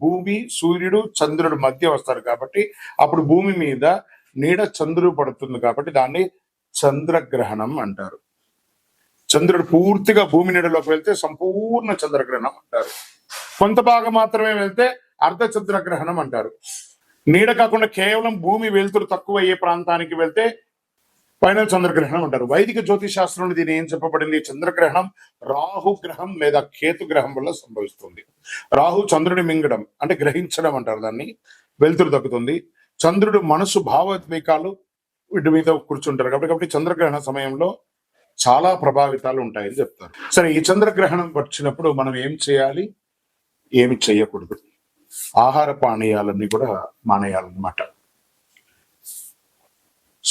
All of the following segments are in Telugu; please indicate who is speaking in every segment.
Speaker 1: భూమి సూర్యుడు చంద్రుడు మధ్య వస్తారు కాబట్టి అప్పుడు భూమి మీద నీడ చంద్రుడు పడుతుంది కాబట్టి దాన్ని చంద్రగ్రహణం అంటారు. చంద్రుడు పూర్తిగా భూమి నీడలోకి వెళ్తే సంపూర్ణ చంద్రగ్రహణం అంటారు. కొంత భాగం మాత్రమే వెళ్తే అర్ధ చంద్రగ్రహణం అంటారు. నీడ కాకుండా కేవలం భూమి వెలుతురు తక్కువ అయ్యే ప్రాంతానికి వెళ్తే ఫైనల్ చంద్రగ్రహణం అంటారు వైదిక జ్యోతిష్ శాస్త్రంలో దీని ఏం చెప్పబడింది? చంద్రగ్రహణం రాహు గ్రహం లేదా కేతు గ్రహం వల్ల సంభవిస్తుంది. రాహు చంద్రుని మింగడం అంటే గ్రహించడం అంటారు దాన్ని. వెలుతురు దక్కుతుంది చంద్రుడు మనసు భావోద్వేకాలు వీటి మీద కూర్చుంటారు కాబట్టి కాబట్టి చంద్రగ్రహణ సమయంలో చాలా ప్రభావితాలు ఉంటాయని చెప్తారు. సరే ఈ చంద్రగ్రహణం వచ్చినప్పుడు మనం ఏం చేయాలి? ఏమి చేయకూడదు. ఆహార పానీయాలన్నీ కూడా మానేయాలన్నమాట.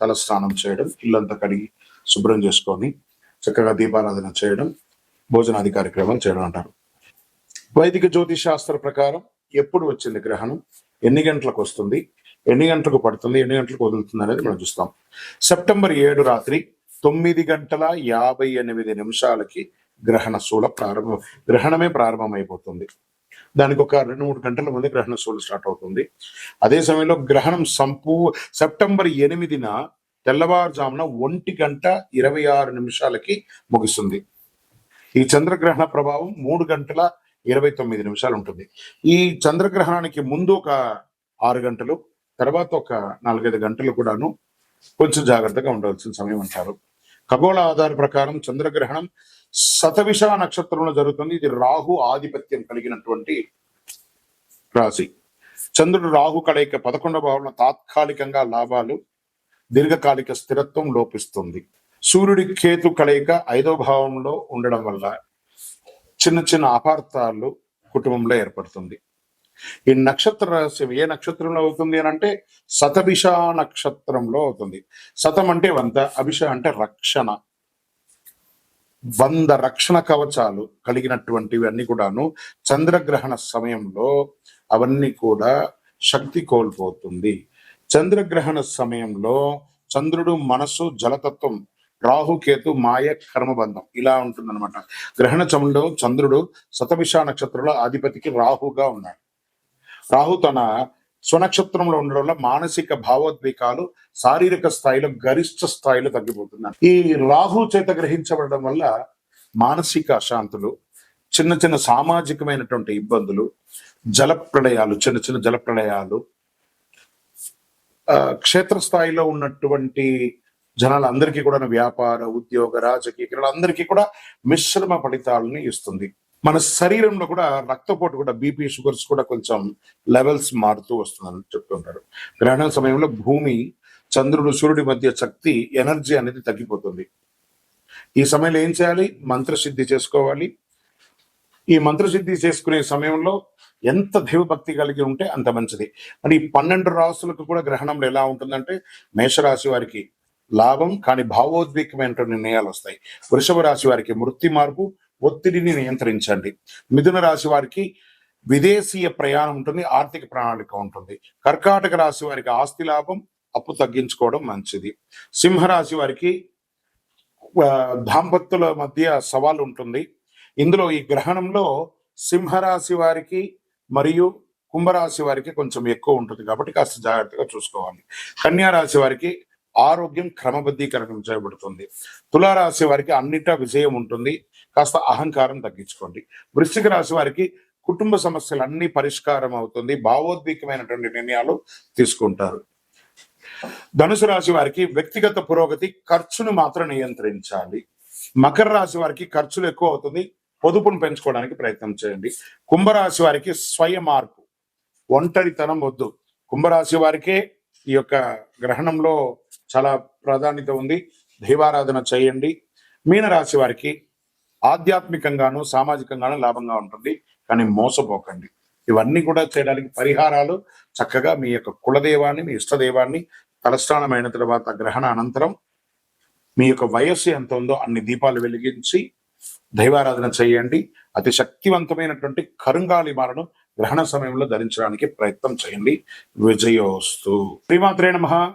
Speaker 1: తల స్నానం చేయడం ఇల్లంతా కడిగి శుభ్రం చేసుకొని చక్కగా దీపారాధన చేయడం భోజనాది కార్యక్రమం చేయడం అంటారు. వైదిక జ్యోతిష్ శాస్త్ర ప్రకారం ఎప్పుడు వచ్చింది గ్రహణం? ఎన్ని గంటలకు వస్తుంది? ఎన్ని గంటలకు పడుతుంది? ఎన్ని గంటలకు వదులుతుంది అనేది మనం చూస్తాం. సెప్టెంబర్ ఏడు రాత్రి తొమ్మిది గంటల యాభై ఎనిమిది నిమిషాలకి గ్రహణ శూల ప్రారంభం గ్రహణమే ప్రారంభమైపోతుంది. దానికి ఒక రెండు మూడు గంటల ముందే గ్రహణ శూల స్టార్ట్ అవుతుంది. అదే సమయంలో గ్రహణం సంపూ సెప్టెంబర్ ఎనిమిదిన తెల్లవారుజామున ఒంటి గంట ఇరవై ఆరు నిమిషాలకి ముగుస్తుంది. ఈ చంద్రగ్రహణ ప్రభావం మూడు గంటల ఇరవై తొమ్మిది నిమిషాలు ఉంటుంది ఈ చంద్రగ్రహణానికి ముందు ఒక ఆరు గంటలు తర్వాత ఒక నాలుగైదు గంటలు కూడాను కొంచెం జాగ్రత్తగా ఉండవలసిన సమయం అంటారు. ఖగోళ ఆధార ప్రకారం చంద్రగ్రహణం శతవిష నక్షత్రంలో జరుగుతుంది. ఇది రాహు ఆధిపత్యం కలిగినటువంటి రాశి. చంద్రుడు రాహు కలయిక పదకొండవ భావంలో తాత్కాలికంగా లాభాలు దీర్ఘకాలిక స్థిరత్వం లోపిస్తుంది. సూర్యుడి కేతు కలయిక ఐదవ భావంలో ఉండడం వల్ల చిన్న చిన్న అపార్థాలు కుటుంబంలో ఏర్పడుతుంది. ఈ నక్షత్ర రహస్యం ఏ నక్షత్రంలో అవుతుంది అని అంటే శతభిష నక్షత్రంలో అవుతుంది. శతం అంటే వంద అభిష అంటే రక్షణ. వంద రక్షణ కవచాలు కలిగినటువంటివి అన్ని కూడాను చంద్రగ్రహణ సమయంలో అవన్నీ కూడా శక్తి కోల్పోతుంది. చంద్రగ్రహణ సమయంలో చంద్రుడు మనసు జలతత్వం రాహుకేతు మాయ కర్మబంధం ఇలా ఉంటుందన్నమాట. గ్రహణ చమంలో చంద్రుడు శతభిష నక్షత్రంలో అధిపతికి రాహుగా ఉన్నాడు. రాహు తన స్వనక్షత్రంలో ఉండడం వల్ల మానసిక భావోద్వేగాలు శారీరక స్థాయిలో గరిష్ట స్థాయిలో తగ్గిపోతున్నాయి ఈ రాహు చేత గ్రహించబడడం వల్ల మానసిక అశాంతులు చిన్న చిన్న సామాజికమైనటువంటి ఇబ్బందులు జల ప్రళయాలు చిన్న చిన్న జలప్రళయాలు క్షేత్రస్థాయిలో ఉన్నటువంటి జనాలందరికీ కూడా వ్యాపార ఉద్యోగ రాజకీయ క్రీడలందరికీ కూడా మిశ్రమ ఫలితాలని ఇస్తుంది. మన శరీరంలో కూడా రక్తపోటు కూడా బీపీ షుగర్స్ కూడా కొంచెం లెవెల్స్ మారుతూ వస్తుందని చెప్తుంటారు గ్రహణం సమయంలో భూమి చంద్రుడు సూర్యుడి మధ్య శక్తి ఎనర్జీ అనేది తగ్గిపోతుంది. ఈ సమయంలో ఏం చేయాలి? మంత్రసిద్ధి చేసుకోవాలి. ఈ మంత్రసిద్ధి చేసుకునే సమయంలో ఎంత దైవభక్తి కలిగి ఉంటే అంత మంచిది. మరి ఈ పన్నెండు రాసులకు కూడా గ్రహణంలో ఎలా ఉంటుందంటే మేషరాశి వారికి లాభం కానీ భావోద్వేగమైనటువంటి నిర్ణయాలు వస్తాయి. వృషభ రాశి వారికి మృతి మార్పు ఒత్తిడిని నియంత్రించండి. మిథున రాశి వారికి విదేశీయ ప్రయాణం ఉంటుంది ఆర్థిక ప్రణాళిక ఉంటుంది. కర్కాటక రాశి వారికి ఆస్తి లాభం అప్పు తగ్గించుకోవడం మంచిది. సింహరాశి వారికి దాంపత్యుల మధ్య సవాల్ ఉంటుంది. ఇందులో ఈ గ్రహణంలో సింహరాశి వారికి మరియు కుంభరాశి వారికి కొంచెం ఎక్కువ ఉంటుంది కాబట్టి కాస్త జాగ్రత్తగా చూసుకోవాలి. కన్యా రాశి వారికి ఆరోగ్యం క్రమబద్ధీకరణం చేయబడుతుంది తులారాశి వారికి అన్నిటా విజయం ఉంటుంది. కాస్త అహంకారం తగ్గించుకోండి. వృశ్చిక రాశి వారికి కుటుంబ సమస్యలు అన్ని పరిష్కారం అవుతుంది. భావోద్వేగమైనటువంటి నిర్ణయాలు తీసుకుంటారు. ధనుసు రాశి వారికి వ్యక్తిగత పురోగతి ఖర్చును మాత్రం నియంత్రించాలి. మకర రాశి వారికి ఖర్చులు ఎక్కువ అవుతుంది. పొదుపును పెంచుకోవడానికి ప్రయత్నం చేయండి. కుంభరాశి వారికి స్వయ మార్పు. ఒంటరితనం వద్దు. కుంభరాశి వారికే ఈ యొక్క గ్రహణంలో చాలా ప్రాధాన్యత ఉంది. దైవారాధన చేయండి. మీనరాశి వారికి ఆధ్యాత్మికంగాను సామాజికంగాను లాభంగా ఉంటుంది. కానీ మోసపోకండి. ఇవన్నీ కూడా చేయడానికి పరిహారాలు చక్కగా మీ యొక్క కులదేవాన్ని మీ ఇష్టదేవాన్ని తలస్నానమైన తర్వాత గ్రహణ అనంతరం మీ యొక్క వయస్సు ఎంత ఉందో అన్ని దీపాలు వెలిగించి దైవారాధన చేయండి. అతి శక్తివంతమైనటువంటి కరుంగాలి మాలను గ్రహణ సమయంలో ధరించడానికి ప్రయత్నం చేయండి. విజయోస్తు. శ్రీమాత్రే నమ.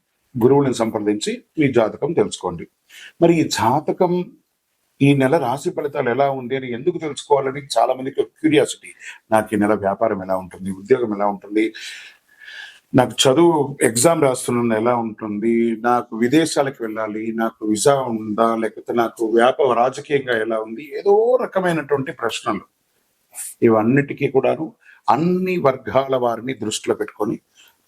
Speaker 1: గురువుని సంప్రదించి మీ జాతకం తెలుసుకోండి. మరి ఈ జాతకం ఈ నెల రాశి ఫలితాలు ఎలా ఉంది అని ఎందుకు తెలుసుకోవాలని చాలా మందికి క్యూరియాసిటీ. నాకు ఈ నెల వ్యాపారం ఎలా ఉంటుంది? ఉద్యోగం ఎలా ఉంటుంది? నాకు చదువు ఎగ్జామ్ రాస్తున్న ఎలా ఉంటుంది? నాకు విదేశాలకు వెళ్ళాలి నాకు విజా ఉందా లేకపోతే నాకు వ్యాపార రాజకీయంగా ఎలా ఉంది? ఏదో రకమైనటువంటి ప్రశ్నలు. ఇవన్నిటికీ కూడాను అన్ని వర్గాల వారిని దృష్టిలో పెట్టుకొని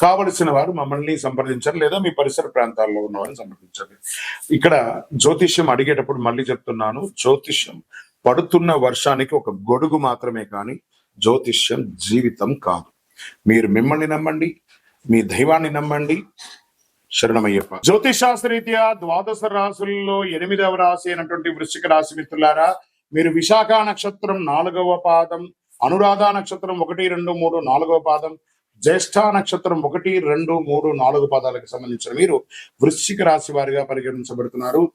Speaker 1: కావలసిన వారు మమ్మల్ని సంప్రదించారు లేదా మీ పరిసర ప్రాంతాల్లో ఉన్న వారిని సంప్రదించండి ఇక్కడ జ్యోతిష్యం అడిగేటప్పుడు మళ్ళీ చెప్తున్నాను జ్యోతిష్యం పడుతున్న వర్షానికి ఒక గొడుగు మాత్రమే కానీ జ్యోతిష్యం జీవితం కాదు. మీరు మిమ్మల్ని నమ్మండి మీ దైవాన్ని నమ్మండి. శరణమయ్యప్ప. జ్యోతిష్ ద్వాదశ రాశుల్లో ఎనిమిదవ రాశి అయినటువంటి వృశ్చిక రాశి మిత్రులారా మీరు విశాఖ నక్షత్రం నాలుగవ పాదం అనురాధ నక్షత్రం ఒకటి రెండు మూడు నాలుగవ పాదం జ్యేష్ఠ నక్షత్రం ఒకటి రెండు మూడు నాలుగు పాదాలకు సంబంధించిన మీరు వృశ్చిక రాశి వారిగా పరిగణించబడుతున్నారు.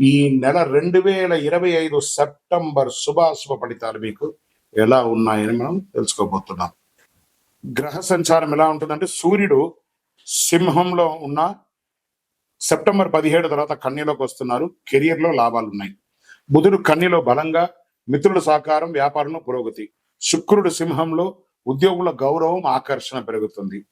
Speaker 1: ఈ నెల రెండు వేల ఇరవై ఐదు సెప్టెంబర్ శుభాశుభ ఫలితాలు మీకు ఎలా ఉన్నాయని మనం తెలుసుకోబోతున్నాం. గ్రహ సంచారం ఎలా ఉంటుందంటే సూర్యుడు సింహంలో ఉన్న సెప్టెంబర్ పదిహేడు తర్వాత కన్యలోకి వస్తున్నారు. కెరియర్లో లాభాలు ఉన్నాయి. బుధుడు కన్యలో బలంగా మిత్రుల సహకారం వ్యాపారంలో పురోగతి. శుక్రుడు సింహంలో ఉద్యోగుల గౌరవం ఆకర్షణ పెరుగుతుంది.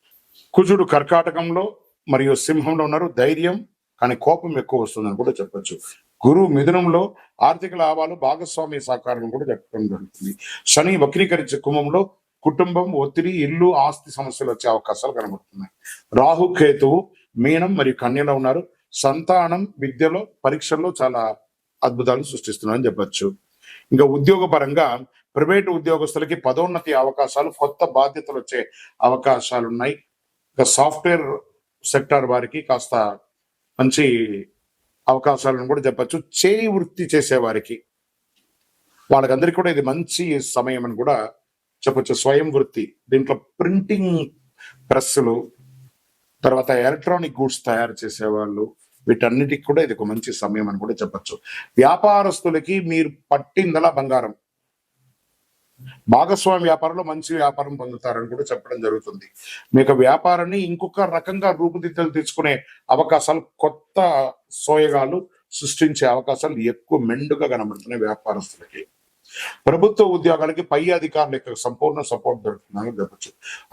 Speaker 1: కుజుడు కర్కాటకంలో మరియు సింహంలో ఉన్నారు. ధైర్యం కానీ కోపం ఎక్కువ వస్తుందని కూడా చెప్పొచ్చు. గురువు మిథునంలో ఆర్థిక లాభాలు భాగస్వామ్య సహకారం కూడా చెప్పడం జరుగుతుంది. శని వక్రీకరించే కుంభంలో కుటుంబం ఒత్తిడి ఇల్లు ఆస్తి సమస్యలు వచ్చే అవకాశాలు కనబడుతున్నాయి. రాహు కేతువు మీనం మరియు కన్యలో ఉన్నారు. సంతానం విద్యలో పరీక్షల్లో చాలా అద్భుతాలు సృష్టిస్తున్నారని చెప్పచ్చు. ఇంకా ఉద్యోగపరంగా ప్రైవేటు ఉద్యోగస్తులకి పదోన్నతి అవకాశాలు కొత్త బాధ్యతలు వచ్చే అవకాశాలు ఉన్నాయి ఇంకా సాఫ్ట్వేర్ సెక్టార్ వారికి కాస్త మంచి అవకాశాలను కూడా చెప్పచ్చు. చేయి వృత్తి చేసే వారికి వాళ్ళకందరికీ కూడా ఇది మంచి సమయం అని కూడా చెప్పచ్చు. స్వయం వృత్తి. దీంట్లో ప్రింటింగ్ ప్రెస్సులు తర్వాత ఎలక్ట్రానిక్ గూడ్స్ తయారు చేసేవాళ్ళు వీటన్నిటికి కూడా ఇది ఒక మంచి సమయం అని కూడా చెప్పచ్చు. వ్యాపారస్తులకి మీరు పట్టిందలా బంగారం. భాగస్వామి వ్యాపారంలో మంచి వ్యాపారం పొందుతారని కూడా చెప్పడం జరుగుతుంది. మీకు వ్యాపారాన్ని ఇంకొక రకంగా రూపుదిద్దలు తెచ్చుకునే అవకాశాలు కొత్త సోయగాలు సృష్టించే అవకాశాలు ఎక్కువ మెండుగా కనబడుతున్నాయి వ్యాపారస్తులకి. ప్రభుత్వ ఉద్యోగాలకి పై అధికారుల యొక్క సంపూర్ణ సపోర్ట్ దొరుకుతుందని చెప్పచ్చు.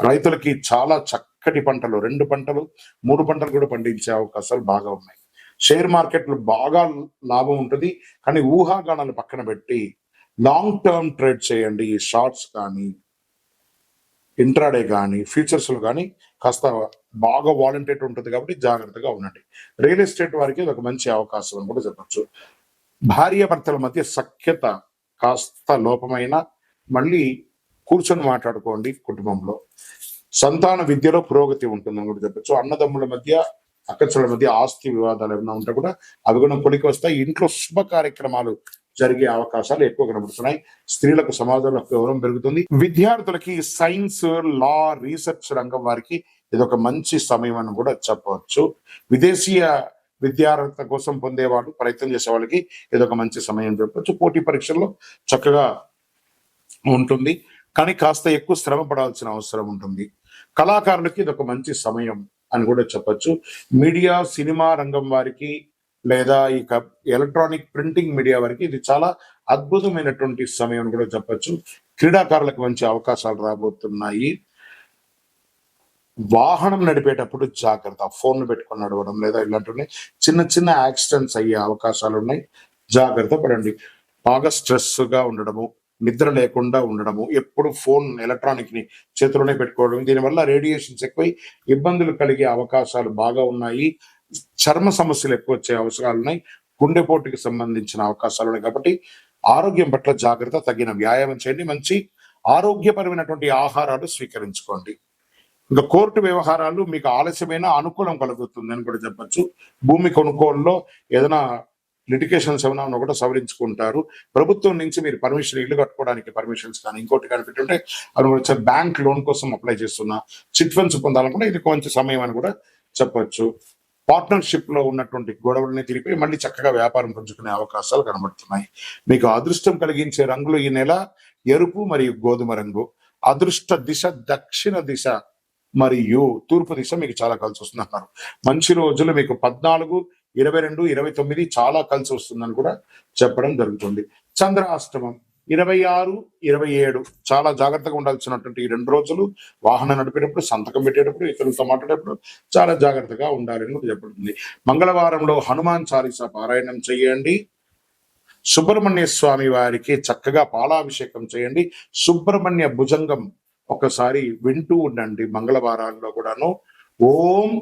Speaker 1: రైతులకి చాలా చక్కటి పంటలు రెండు పంటలు మూడు పంటలు కూడా పండించే అవకాశాలు బాగా ఉన్నాయి. షేర్ మార్కెట్లు బాగా లాభం ఉంటుంది. కానీ ఊహాగానాలు పక్కన పెట్టి లాంగ్ టర్మ్ ట్రేడ్ చేయండి. ఈ షార్ట్స్ కానీ ఇంట్రాడే కానీ ఫ్యూచర్స్లో కానీ కాస్త బాగా వాలంటేట్ ఉంటుంది కాబట్టి జాగ్రత్తగా ఉండండి. రియల్ ఎస్టేట్ వారికి ఒక మంచి అవకాశం అని కూడా చెప్పచ్చు. భార్య భర్తల మధ్య సఖ్యత కాస్త లోపమైన మళ్ళీ కూర్చొని మాట్లాడుకోండి కుటుంబంలో. సంతాన విద్యలో పురోగతి ఉంటుందని కూడా చెప్పొచ్చు. అన్నదమ్ముల మధ్య అక్కచెల మధ్య ఆస్తి వివాదాలు ఏమైనా ఉంటే కూడా అవి కూడా పొడికి వస్తాయి. ఇంట్లో శుభ కార్యక్రమాలు జరిగే అవకాశాలు ఎక్కువ కనబడుతున్నాయి. స్త్రీలకు సమాజంలో గౌరవం పెరుగుతుంది. విద్యార్థులకి సైన్స్ లా రీసెర్చ్ రంగం వారికి ఇది ఒక మంచి సమయం అని కూడా చెప్పవచ్చు. విదేశీయ విద్యార్హత కోసం పొందేవాళ్ళు ప్రయత్నం చేసే వాళ్ళకి ఇది ఒక మంచి సమయం చెప్పవచ్చు పోటీ పరీక్షల్లో చక్కగా ఉంటుంది. కానీ కాస్త ఎక్కువ శ్రమ పడాల్సిన అవసరం ఉంటుంది. కళాకారులకి ఇది ఒక మంచి సమయం అని కూడా చెప్పచ్చు. మీడియా సినిమా రంగం వారికి లేదా ఈ ఎలక్ట్రానిక్ ప్రింటింగ్ మీడియా వరకు ఇది చాలా అద్భుతమైనటువంటి సమయం కూడా చెప్పొచ్చు. క్రీడాకారులకు మంచి అవకాశాలు రాబోతున్నాయి. వాహనం నడిపేటప్పుడు జాగ్రత్త ఫోన్లు పెట్టుకొని నడవడం లేదా ఇలాంటివి చిన్న చిన్న యాక్సిడెంట్స్ అయ్యే అవకాశాలు ఉన్నాయి. జాగ్రత్త పడండి. బాగా స్ట్రెస్గా ఉండడము నిద్ర లేకుండా ఉండడము ఎప్పుడు ఫోన్ ఎలక్ట్రానిక్ని చేతిలోనే పెట్టుకోవడం దీనివల్ల రేడియేషన్స్ ఎక్కువై ఇబ్బందులు కలిగే అవకాశాలు బాగా ఉన్నాయి. చర్మ సమస్యలు ఎక్కువ వచ్చే అవసరాలు ఉన్నాయి. గుండెపోటుకి సంబంధించిన అవకాశాలు ఉన్నాయి కాబట్టి ఆరోగ్యం పట్ల జాగ్రత్త తగిన వ్యాయామం చేయండి. మంచి ఆరోగ్యపరమైనటువంటి ఆహారాలు స్వీకరించుకోండి. ఇంకా కోర్టు వ్యవహారాలు మీకు ఆలస్యమైన అనుకూలం కలుగుతుంది అని కూడా చెప్పచ్చు. భూమి కొనుగోలులో ఏదైనా లిటికేషన్స్ ఏమైనా కూడా సవరించుకుంటారు. ప్రభుత్వం నుంచి మీరు పర్మిషన్ ఇల్లు కట్టుకోవడానికి పర్మిషన్స్ కానీ ఇంకోటి కానీ పెట్టుంటే అది బ్యాంక్ లోన్ కోసం అప్లై చేస్తున్నా. చిట్ ఫండ్స్ పొందాలనుకుంటే ఇది కొంచెం సమయం అని కూడా చెప్పచ్చు. పార్ట్నర్షిప్లో ఉన్నటువంటి గొడవలని తిరిగి మళ్ళీ చక్కగా వ్యాపారం పుంజుకునే అవకాశాలు కనబడుతున్నాయి. మీకు అదృష్టం కలిగించే రంగులు ఈ నెల ఎరుపు మరియు గోధుమ రంగు అదృష్ట దిశ దక్షిణ దిశ మరియు తూర్పు దిశ మీకు చాలా కలిసి వస్తుంది అన్నారు మంచి రోజులు మీకు పద్నాలుగు ఇరవై రెండు ఇరవై తొమ్మిది చాలా కలిసి వస్తుందని కూడా చెప్పడం జరుగుతుంది. చంద్రాష్టమం. ఇరవై ఆరు ఇరవై ఏడు. చాలా జాగ్రత్తగా ఉండాల్సినటువంటి ఈ రెండు రోజులు వాహనం నడిపేటప్పుడు సంతకం పెట్టేటప్పుడు ఇతరులతో మాట్లాడేటప్పుడు చాలా జాగ్రత్తగా ఉండాలని కూడా చెప్పబడుతుంది. మంగళవారంలో హనుమాన్ చాలీసా పారాయణం చేయండి. సుబ్రహ్మణ్య స్వామి వారికి చక్కగా పాలాభిషేకం చేయండి. సుబ్రహ్మణ్య భుజంగం ఒకసారి వింటూ ఉండండి మంగళవారాల్లో కూడాను. ఓం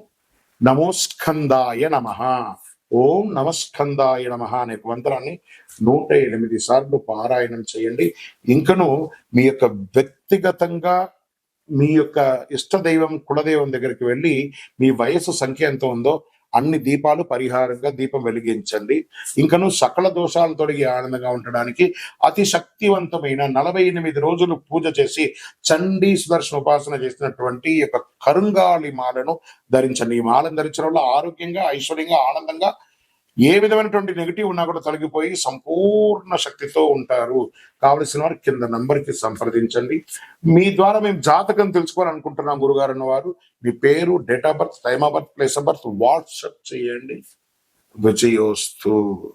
Speaker 1: నమోస్కందాయ నమ. ఓం నమస్కందాయ నమ అనే మంత్రాన్ని నూట ఎనిమిది సార్లు పారాయణం చేయండి. ఇంకను మీ యొక్క వ్యక్తిగతంగా మీ యొక్క ఇష్ట దైవం కులదైవం దగ్గరికి వెళ్ళి మీ వయసు సంఖ్య ఎంత ఉందో అన్ని దీపాలు పరిహారంగా దీపం వెలిగించండి. ఇంకను సకల దోషాలు తొలగి ఆనందంగా ఉండడానికి అతి శక్తివంతమైన నలభై ఎనిమిది రోజులు పూజ చేసి చండీ సుదర్శన ఉపాసన చేసినటువంటి ఈ యొక్క కరుంగాలి మాలను ధరించండి. ఈ మాలను ధరించడం వల్ల ఆరోగ్యంగా ఐశ్వర్యంగా ఆనందంగా ఏ విధమైనటువంటి నెగిటివ్ ఉన్నా కూడా తొలగిపోయి సంపూర్ణ శక్తితో ఉంటారు. కావలసిన వారు కింద నంబర్కి సంప్రదించండి. మీ ద్వారా మేము జాతకం తెలుసుకోవాలనుకుంటున్నాం గురుగారు అన్నవారు మీ పేరు date of birth time of birth place of birth WhatsApp చేయండి. విజయోస్తు.